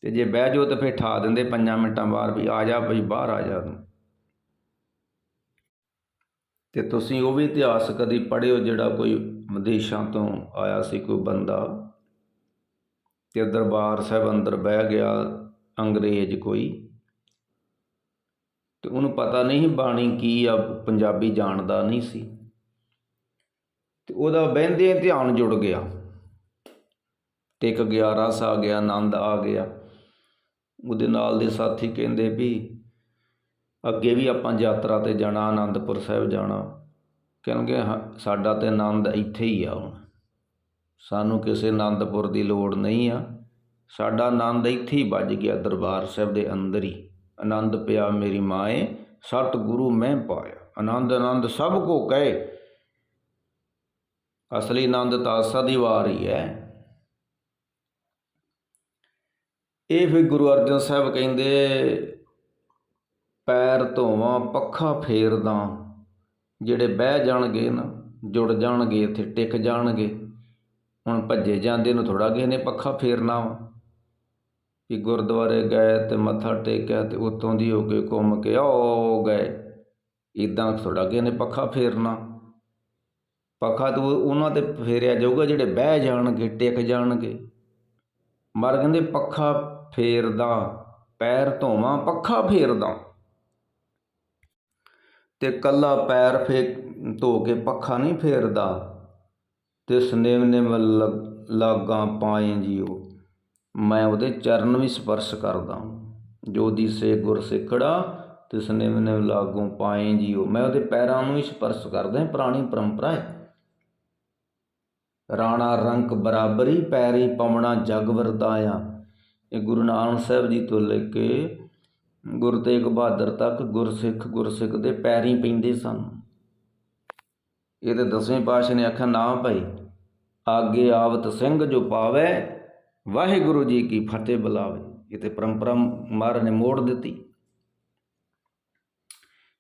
ਤੇ ਜੇ ਬਹਿ ਜਾਓ ਤਾਂ ਫਿਰ ਠਾ ਦਿੰਦੇ ਪੰਜਾਂ ਮਿੰਟਾਂ ਬਾਅਦ ਵੀ ਆ ਜਾ ਭਈ ਬਾਹਰ ਆ ਜਾ ਤੂੰ। ਤੇ ਤੁਸੀਂ ਉਹ ਵੀ ਇਤਿਹਾਸ ਕਦੀ ਪੜ੍ਹਿਓ ਜਿਹੜਾ ਕੋਈ ਵਿਦੇਸ਼ਾਂ ਤੋਂ ਆਇਆ ਸੀ ਕੋਈ ਬੰਦਾ ਅਤੇ ਦਰਬਾਰ ਸਾਹਿਬ ਅੰਦਰ ਬਹਿ ਗਿਆ, ਅੰਗਰੇਜ਼ ਕੋਈ। ਅਤੇ ਉਹਨੂੰ ਪਤਾ ਨਹੀਂ ਬਾਣੀ ਕੀ ਆ, ਪੰਜਾਬੀ ਜਾਣਦਾ ਨਹੀਂ ਸੀ। ਅਤੇ ਉਹਦਾ ਬਹਿੰਦੇ ਧਿਆਨ ਜੁੜ ਗਿਆ। ਟਿਕ ਗਿਆ ਰਸ ਆ ਗਿਆ, ਆਨੰਦ ਆ ਗਿਆ। ਉਹਦੇ ਨਾਲ ਦੇ ਸਾਥੀ ਕਹਿੰਦੇ ਵੀ ਅੱਗੇ ਵੀ ਆਪਾਂ ਯਾਤਰਾ ਤੇ ਜਾਣਾ, ਆਨੰਦਪੁਰ ਸਾਹਿਬ ਜਾਣਾ। ਕਹਿੰਗੇ ਹਾਂ, ਸਾਡਾ ਤਾਂ ਆਨੰਦ ਇੱਥੇ ਹੀ ਆ ਹੁਣ। ਸਾਨੂੰ ਕਿਸੇ ਅਨੰਦਪੁਰ ਦੀ ਲੋੜ ਨਹੀਂ ਆ। ਸਾਡਾ ਆਨੰਦ ਇੱਥੇ ਹੀ ਵੱਜ ਗਿਆ ਦਰਬਾਰ ਸਾਹਿਬ ਦੇ ਅੰਦਰ ਹੀ। ਆਨੰਦ ਪਿਆ ਮੇਰੀ ਮਾਏ ਸਤ ਗੁਰੂ ਮੈਂ ਪਾਇਆ। ਆਨੰਦ ਆਨੰਦ ਸਭ ਕੋ ਕਹੇ। ਅਸਲੀ ਆਨੰਦ ਤਾਸਾ ਦੀ ਵਾਰ ਹੀ ਹੈ। ਇਹ ਫਿਰ ਗੁਰੂ ਅਰਜਨ ਸਾਹਿਬ ਕਹਿੰਦੇ ਪੈਰ ਧੋਵਾਂ ਪੱਖਾ ਫੇਰਦਾ। ਜਿਹੜੇ ਬਹਿ ਜਾਣਗੇ ਨਾ, ਜੁੜ ਜਾਣਗੇ, ਇੱਥੇ ਟਿਕ ਜਾਣਗੇ। ਹੁਣ ਭੱਜੇ ਜਾਂਦੇ ਨੂੰ ਥੋੜਾ ਕਿਸੇ ਨੇ ਪੱਖਾ ਫੇਰਨਾ ਵਾ ਕਿ ਗੁਰਦੁਆਰੇ ਗਏ ਤੇ ਮੱਥਾ ਟੇਕਿਆ ਤੇ ਉਤੋਂ ਦੀ ਹੋ ਕੇ ਘੁੰਮ ਕੇ ਉਹ ਗਏ। ਇਦਾਂ ਥੋੜਾ ਕਿਸੇ ਨੇ ਪੱਖਾ ਫੇਰਨਾ। ਪੱਖਾ ਤਾਂ ਉਹਨਾਂ ਤੇ ਫੇਰਿਆ ਜਾਊਗਾ, ਜਿਹੜੇ ਬਹਿ ਜਾਣਗੇ, ਟਿਕ ਜਾਣਗੇ। ਮਰ ਕਹਿੰਦੇ ਪੱਖਾ ਫੇਰਦਾ, ਪੈਰ ਧੋਵਾਂ, ਪੱਖਾ ਫੇਰਦਾ। ਤੇ ਕੱਲਾ ਪੈਰ ਫੇਕ ਧੋ ਕੇ ਪੱਖਾ ਨਹੀਂ ਫੇਰਦਾ ਤੇ ਸਨੇਮ ਨੇ ਲਾਗਾ ਪਾਏ ਜੀਓ ਮੈਂ ਉਹਦੇ ਚਰਨ ਵੀ ਸਪਰਸ਼ ਕਰਦਾ ਜੋ ਸੇ ਗੁਰ ਸਿੱਖੜਾ ਤੇ ਸਨੇਮ ਨੇ ਲਾਗੋਂ ਪਾਏ ਜੀਓ ਮੈਂ ਉਹਦੇ ਪੈਰਾਂ ਨੂੰ ਹੀ ਸਪਰਸ਼ ਕਰਦਾ ਪੁਰਾਣੀ ਪਰੰਪਰਾ ਹੈ। ਰਾਣਾ ਰੰਕ ਬਰਾਬਰੀ, ਪੈਰੀ ਪਵਣਾ ਜਗ ਵਰਦਾਇਆ ਇਹ ਗੁਰੂ ਨਾਨਕ ਸਾਹਿਬ ਜੀ ਤੋਂ ਲੈ ਕੇ ਗੁਰੂ ਤੇਗ ਬਹਾਦਰ ਤੱਕ ਗੁਰਸਿੱਖ ਗੁਰਸਿੱਖ ਦੇ ਪੈਰੀ ਪੈਂਦੇ ਸਨ। ਇਹ ਤੇ ਦਸਵੇਂ ਪਾਤਸ਼ਾਹ ਨੇ ਆਖਿਆ, ਨਾ ਭਾਈ, ਆਗੇ ਆਵਤ ਸਿੰਘ ਜੋ ਪਾਵੇ, ਵਾਹਿਗੁਰੂ ਜੀ ਕੀ ਫਤਿਹ ਬੁਲਾਵੇ। ਇਹ ਤੇ ਪਰੰਪਰਾ ਮਹਾਰਾਜ ਨੇ ਮੋੜ ਦਿੱਤੀ।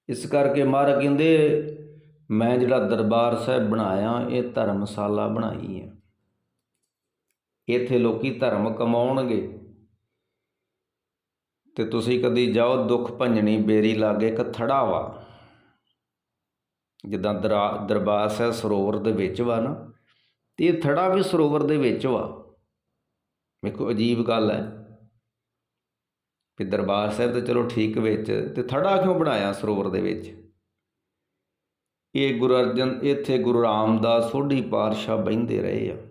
ਇਸ ਕਰਕੇ ਮਹਾਰਾਜ ਕਹਿੰਦੇ, ਮੈਂ ਜਿਹੜਾ ਦਰਬਾਰ ਸਾਹਿਬ ਬਣਾਇਆ, ਇਹ ਧਰਮਸ਼ਾਲਾ ਬਣਾਈ ਹੈ। ਇੱਥੇ ਲੋਕੀ ਧਰਮ ਕਮਾਉਣਗੇ। ਤੇ ਤੁਸੀਂ ਕਦੀ ਜਾਓ ਦੁੱਖ ਭੰਜਣੀ ਬੇਰੀ ਲਾਗੇ ਇੱਕ ਥੜਾ ਵਾ ਜਿੱਦਾਂ ਦਰਾ- ਦਰਬਾਰ ਸਾਹਿਬ ਸਰੋਵਰ ਦੇ ਵਿੱਚ ਵਾ ਨਾ, ਤੇ ਇਹ ਥੜਾ ਵੀ ਸਰੋਵਰ ਦੇ ਵਿੱਚ ਵਾ। ਵੇਖੋ, ਅਜੀਬ ਗੱਲ ਹੈ। ਵੀ ਦਰਬਾਰ ਸਾਹਿਬ ਤੇ ਚਲੋ ਠੀਕ ਵਿੱਚ, ਤੇ ਥੜਾ ਕਿਉਂ ਬਣਾਇਆ ਸਰੋਵਰ ਦੇ ਵਿੱਚ? ਇਹ ਗੁਰੂ ਅਰਜਨ, ਇੱਥੇ ਗੁਰੂ ਰਾਮਦਾਸ ਸੋਢੀ ਪਾਤਸ਼ਾਹ ਬਹਿੰਦੇ ਰਹੇ ਆ।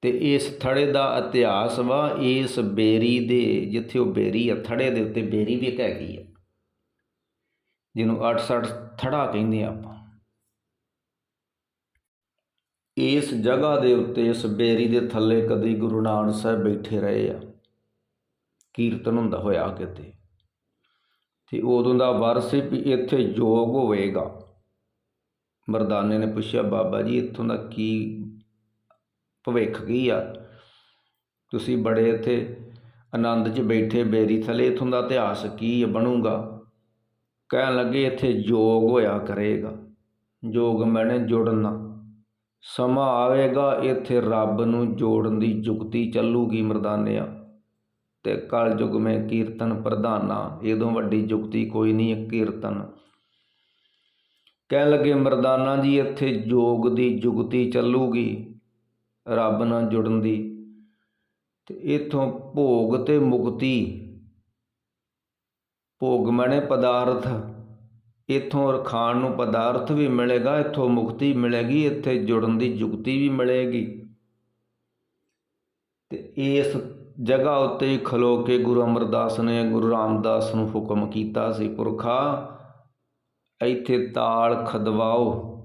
ਤੇ ਇਸ ਥੜੇ ਦਾ ਇਤਿਹਾਸ ਵਾ, ਇਸ ਬੇਰੀ ਦੇ, ਜਿੱਥੇ ਉਹ ਬੇਰੀ ਆ, ਥੜੇ ਦੇ ਉੱਤੇ ਬੇਰੀ ਵੀ ਇੱਕ ਹੈਗੀ ਆ, ਜਿਹਨੂੰ 68 ਥੜਾ ਕਹਿੰਦੇ ਆ ਆਪਾਂ। ਇਸ ਜਗ੍ਹਾ ਦੇ ਉੱਤੇ, ਇਸ ਬੇਰੀ ਦੇ ਥੱਲੇ ਕਦੀ ਗੁਰੂ ਨਾਨਕ ਸਾਹਿਬ ਬੈਠੇ ਰਹੇ ਆ। ਕੀਰਤਨ ਹੁੰਦਾ ਹੋਇਆ ਕਿਤੇ। ਤੇ ਉਦੋਂ ਦਾ ਵਰ ਸੀ ਵੀ ਇੱਥੇ ਯੋਗ ਹੋਵੇਗਾ। ਮਰਦਾਨੇ ਨੇ ਪੁੱਛਿਆ, ਬਾਬਾ ਜੀ, ਇੱਥੋਂ ਦਾ ਕੀ ਭਵਿੱਖ ਕੀ ਆ? ਤੁਸੀਂ ਬੜੇ ਇੱਥੇ ਆਨੰਦ 'ਚ ਬੈਠੇ, ਬੇਰੀ ਥਲੇ ਇੱਥੋਂ ਦਾ ਇਤਿਹਾਸ ਕੀ ਬਣੂਗਾ? ਕਹਿਣ ਲੱਗੇ ਇੱਥੇ ਯੋਗ ਹੋਇਆ ਕਰੇਗਾ। ਯੋਗ ਮੈਨੇ ਜੋੜਨਾ। ਸਮਾਂ ਆਵੇਗਾ, ਇੱਥੇ ਰੱਬ ਨੂੰ ਜੋੜਨ ਦੀ ਜੁਗਤੀ ਚੱਲੂਗੀ ਮਰਦਾਨਿਆ। ਤੇ ਕਲ ਯੁਗ ਮੈਂ ਕੀਰਤਨ ਪ੍ਰਧਾਨਾ ਇਦੋਂ ਵੱਡੀ ਜੁਗਤੀ ਕੋਈ ਨਹੀਂ ਕੀਰਤਨ। ਕਹਿਣ ਲੱਗੇ ਮਰਦਾਨਾ ਜੀ, ਇੱਥੇ ਯੋਗ ਦੀ ਜੁਗਤੀ ਚੱਲੂਗੀ। ਰੱਬ ਨਾਲ ਜੁੜਨ ਦੀ ਤੇ ਇਥੋਂ ਭੋਗ ਤੇ ਮੁਕਤੀ। ਭੋਗ ਮਣੇ ਪਦਾਰਥ। ਇਥੋਂ ਖਾਣ ਨੂੰ ਪਦਾਰਥ ਵੀ ਮਿਲੇਗਾ, ਇਥੋਂ ਮੁਕਤੀ ਮਿਲੇਗੀ, ਇੱਥੇ ਜੁੜਨ ਦੀ ਯੁਕਤੀ ਵੀ ਮਿਲੇਗੀ। ਤੇ ਇਸ ਜਗ੍ਹਾ ਉੱਤੇ ਖਲੋ ਕੇ ਗੁਰੂ ਅਮਰਦਾਸ ਨੇ ਗੁਰੂ ਰਾਮਦਾਸ ਨੂੰ ਹੁਕਮ ਕੀਤਾ ਸੀ, ਪੁਰਖਾ, ਇੱਥੇ ਤਾਲ ਖਦਵਾਓ।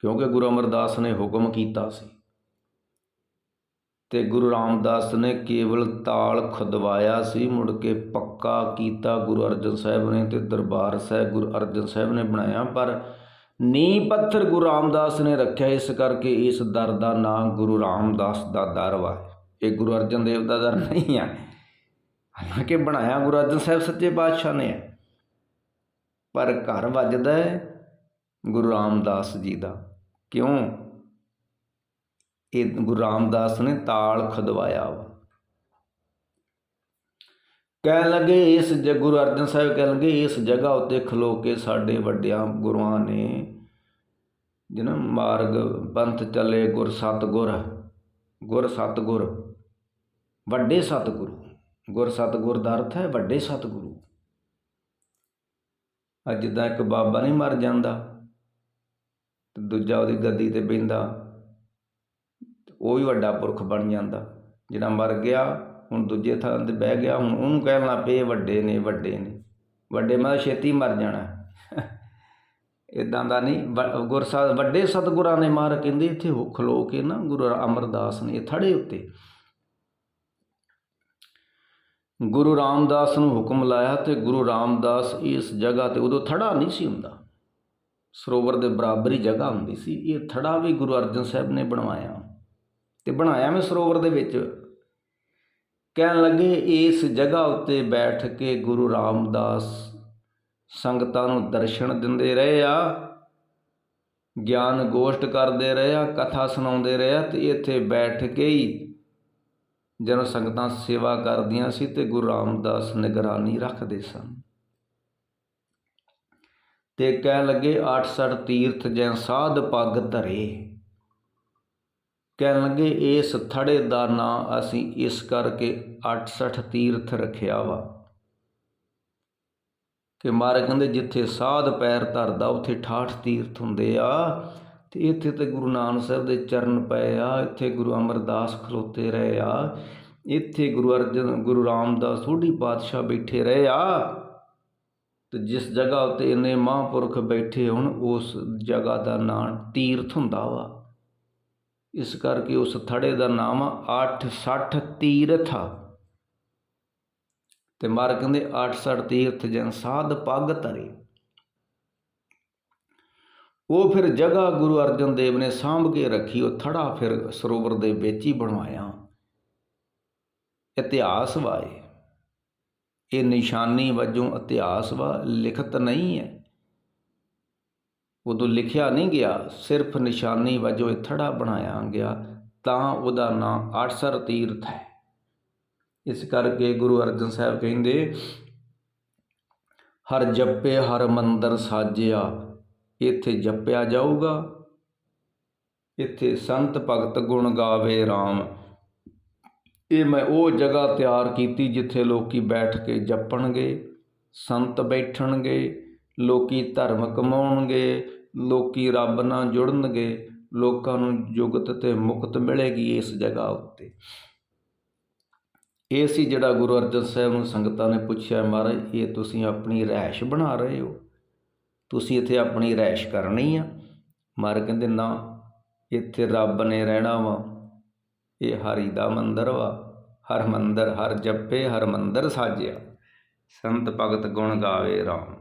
ਕਿਉਂਕਿ ਗੁਰੂ ਅਮਰਦਾਸ ਨੇ ਹੁਕਮ ਕੀਤਾ ਸੀ। ਤੇ ਗੁਰੂ ਰਾਮਦਾਸ ਨੇ ਕੇਵਲ ਤਾਲ ਖਦਵਾਇਆ ਸੀ, ਮੁੜ ਕੇ ਪੱਕਾ ਕੀਤਾ ਗੁਰੂ ਅਰਜਨ ਸਾਹਿਬ ਨੇ ਤੇ ਦਰਬਾਰ ਸਾਹਿਬ ਗੁਰੂ ਅਰਜਨ ਸਾਹਿਬ ਨੇ ਬਣਾਇਆ। ਪਰ ਨੀਂਹ ਪੱਥਰ ਗੁਰੂ ਰਾਮਦਾਸ ਨੇ ਰੱਖਿਆ, ਇਸ ਕਰਕੇ ਇਸ ਦਰ ਦਾ ਨਾਮ ਗੁਰੂ ਰਾਮਦਾਸ ਦਾ ਦਰ ਵਾ। ਇਹ ਗੁਰੂ ਅਰਜਨ ਦੇਵ ਦਾ ਦਰ ਨਹੀਂ ਆ। ਹਾਲਾਂਕਿ ਬਣਾਇਆ ਗੁਰੂ ਅਰਜਨ ਸਾਹਿਬ ਸੱਚੇ ਪਾਤਸ਼ਾਹ ਨੇ। ਪਰ ਘਰ ਵੱਜਦਾ ਹੈ ਗੁਰੂ ਰਾਮਦਾਸ ਜੀ ਦਾ। ਕਿਉਂ? ਇਹ ਗੁਰੂ ਰਾਮਦਾਸ ਨੇ ਤਾਲ ਖਦਵਾਇਆ ਵਾ। ਕਹਿਣ ਲੱਗੇ, ਇਸ ਜ ਗੁਰੂ ਅਰਜਨ ਸਾਹਿਬ ਕਹਿਣ ਲੱਗੇ, ਇਸ ਜਗ੍ਹਾ ਉੱਤੇ ਖਲੋ ਕੇ ਸਾਡੇ ਵੱਡਿਆਂ ਗੁਰੂਆਂ ਨੇ ਜਿਹਨਾਂ ਮਾਰਗ ਪੰਥ ਚੱਲੇ ਗੁਰ ਸਤਗੁਰ ਗੁਰ ਸਤਗੁਰ, ਵੱਡੇ ਸਤਗੁਰੂ। ਗੁਰ ਸਤਗੁਰ ਦਾ ਅਰਥ ਹੈ ਵੱਡੇ ਸਤਗੁਰੂ। ਅੱਜ ਜਿੱਦਾਂ ਇੱਕ ਬਾਬਾ ਨਹੀਂ ਮਰ ਜਾਂਦਾ। ਅਤੇ ਦੂਜਾ ਉਹਦੀ ਗੱਦੀ ਤੇ ਬਹਿੰਦਾ। ਉਹ ਵੀ ਵੱਡਾ ਪੁਰਖ ਬਣ ਜਾਂਦਾ। ਜਿਹੜਾ ਮਰ ਗਿਆ, ਹੁਣ ਦੂਜੇ ਥਾਂ ਤੇ ਬਹਿ ਗਿਆ, ਹੁਣ ਉਹਨੂੰ ਕਹਿਣ ਲੱਗ ਪਏ ਵੱਡੇ ਨੇ ਵੱਡੇ ਨੇ। ਵੱਡੇ ਮੈਂ ਛੇਤੀ ਮਰ ਜਾਣਾ। ਇਦਾਂ ਦਾ ਨਹੀਂ ਗੁਰਸਾ, ਵੱਡੇ ਸਤਿਗੁਰਾਂ ਨੇ ਮਾਰ ਕਹਿੰਦੇ, ਇੱਥੇ ਹੋ ਖਲੋ ਕੇ ਨਾ ਗੁਰੂ ਅਮਰਦਾਸ ਨੇ ਥੜੇ ਉੱਤੇ। ਗੁਰੂ ਰਾਮਦਾਸ ਨੂੰ ਹੁਕਮ ਲਾਇਆ ਤੇ ਗੁਰੂ ਰਾਮਦਾਸ ਇਸ ਜਗ੍ਹਾ ਤੇ ਉਦੋਂ ਥੜਾ ਨਹੀਂ ਸੀ ਹੁੰਦਾ। ਸਰੋਵਰ ਦੇ ਬਰਾਬਰ ਹੀ ਜਗ੍ਹਾ ਹੁੰਦੀ ਸੀ, ਇਹ ਥੜਾ ਵੀ ਗੁਰੂ ਅਰਜਨ ਸਾਹਿਬ ਨੇ ਬਣਵਾਇਆ ਤੇ ਬਣਾਇਆ ਮੈਂ ਸਰੋਵਰ ਦੇ ਵਿੱਚ। ਕਹਿਣ ਲੱਗੇ, ਇਸ ਜਗ੍ਹਾ ਉੱਤੇ ਬੈਠ ਕੇ ਗੁਰੂ ਰਾਮਦਾਸ ਸੰਗਤਾਂ ਨੂੰ ਦਰਸ਼ਨ ਦਿੰਦੇ ਰਹੇ ਆ, ਗਿਆਨ ਗੋਸ਼ਟ ਕਰਦੇ ਰਹੇ ਆ, ਕਥਾ ਸੁਣਾਉਂਦੇ ਰਹੇ ਆ ਤੇ ਇੱਥੇ ਬੈਠ ਕੇ ਹੀ ਜਦੋਂ ਸੰਗਤਾਂ ਸੇਵਾ ਕਰਦੀਆਂ ਸੀ ਤੇ ਗੁਰੂ ਰਾਮਦਾਸ ਨਿਗਰਾਨੀ ਰੱਖਦੇ ਸਨ। ਤੇ ਕਹਿਣ ਲੱਗੇ 68 ਤੀਰਥ ਜੈ ਸਾਧ ਪੱਗ ਧਰੇ। ਕਹਿਣ ਲੱਗੇ, ਇਸ ਥੜੇ ਦਾ ਨਾਂ ਅਸੀਂ ਇਸ ਕਰਕੇ 68 ਤੀਰਥ ਰੱਖਿਆ ਵਾ ਕਿ ਮਾਰੇ ਕਹਿੰਦੇ, ਜਿੱਥੇ ਸਾਧ ਪੈਰ ਧਰਦਾ, ਉੱਥੇ 68 ਤੀਰਥ ਹੁੰਦੇ ਆ ਤੇ ਇੱਥੇ ਤੇ ਗੁਰੂ ਨਾਨਕ ਸਾਹਿਬ ਦੇ ਚਰਨ ਪਏ ਆ, ਇੱਥੇ ਗੁਰੂ ਅਮਰਦਾਸ ਖਲੋਤੇ ਰਹੇ ਆ, ਇੱਥੇ ਗੁਰੂ ਅਰਜਨ, ਗੁਰੂ ਰਾਮਦਾਸ ਸੋਢੀ ਪਾਤਸ਼ਾਹ ਬੈਠੇ ਰਹੇ ਆ। ਅਤੇ ਜਿਸ ਜਗ੍ਹਾ ਉੱਤੇ ਇੰਨੇ ਮਹਾਂਪੁਰਖ ਬੈਠੇ ਹੋਣ, ਉਸ ਜਗ੍ਹਾ ਦਾ ਨਾਂ ਤੀਰਥ ਹੁੰਦਾ ਵਾ। ਇਸ ਕਰਕੇ ਉਸ ਥੜੇ ਦਾ ਨਾਮ 860 ਤੀਰਥ ਆ। ਤੇ ਮਾਰ ਕਹਿੰਦੇ 860 ਤੀਰਥ ਜਨ ਸਾਧ ਪੱਗ ਧਰੇ। ਉਹ ਫਿਰ ਜਗ੍ਹਾ ਗੁਰੂ ਅਰਜਨ ਦੇਵ ਨੇ ਸਾਂਭ ਕੇ ਰੱਖੀ, ਉਹ ਥੜਾ ਫਿਰ ਸਰੋਵਰ ਦੇ ਵਿੱਚ ਹੀ ਬਣਵਾਇਆ। ਇਤਿਹਾਸ ਵਾਏ। ਇਹ ਨਿਸ਼ਾਨੀ ਵਜੋਂ ਇਤਿਹਾਸ ਵਾ, ਲਿਖਤ ਨਹੀਂ ਹੈ। ਉਦੋਂ ਲਿਖਿਆ ਨਹੀਂ ਗਿਆ, ਸਿਰਫ ਨਿਸ਼ਾਨੀ ਵਜੋਂ ਇਹ ਬਣਾਇਆ ਗਿਆ, ਤਾਂ ਉਹਦਾ ਨਾਮ 800 ਤੀਰਥ ਹੈ। ਇਸ ਕਰਕੇ ਗੁਰੂ ਅਰਜਨ ਸਾਹਿਬ ਕਹਿੰਦੇ, ਹਰ ਜੱਪੇ, ਹਰ ਮੰਦਰ ਸਾਜਿਆ, ਇੱਥੇ ਜਪਿਆ ਜਾਊਗਾ। ਇੱਥੇ ਸੰਤ ਭਗਤ ਗੁਣ ਗਾਵੇ RAM ਇਹ ਮੈਂ ਉਹ ਜਗ੍ਹਾ ਤਿਆਰ ਕੀਤੀ ਜਿੱਥੇ ਲੋਕ ਬੈਠ ਕੇ ਜਪਣਗੇ, ਸੰਤ ਬੈਠਣਗੇ, ਲੋਕ ਧਰਮ ਕਮਾਉਣਗੇ, ਲੋਕ ਰੱਬ ਨਾਲ ਜੁੜਨਗੇ, ਲੋਕਾਂ ਨੂੰ ਜੁਗਤ ਤੇ ਮੁਕਤ ਮਿਲੇਗੀ ਇਸ ਜਗ੍ਹਾ ਉੱਤੇ। ਇਹ ਸੀ ਜਿਹੜਾ ਗੁਰੂ ਅਰਜਨ ਸਾਹਿਬ ਨੂੰ ਸੰਗਤਾਂ ਨੇ ਪੁੱਛਿਆ, ਮਹਾਰਾਜ, ਇਹ ਤੁਸੀਂ ਆਪਣੀ ਰਹਿਸ਼ ਬਣਾ ਰਹੇ ਹੋ? ਤੁਸੀਂ ਇੱਥੇ ਆਪਣੀ ਰਹਿਸ਼ ਕਰਨੀ ਆ? ਮਹਾਰਾਜ ਕਹਿੰਦੇ, ਨਾ, ਇੱਥੇ ਰੱਬ ਨੇ ਰਹਿਣਾ ਵਾ। ਇਹ ਹਰੀ ਦਾ ਮੰਦਰ ਵਾ, ਹਰ ਮੰਦਰ ਹਰ ਜੱਪੇ, ਹਰ ਮੰਦਰ ਸਾਜਿਆ। ਸੰਤ ਭਗਤ ਗੁਣ ਗਾਵੇ RAM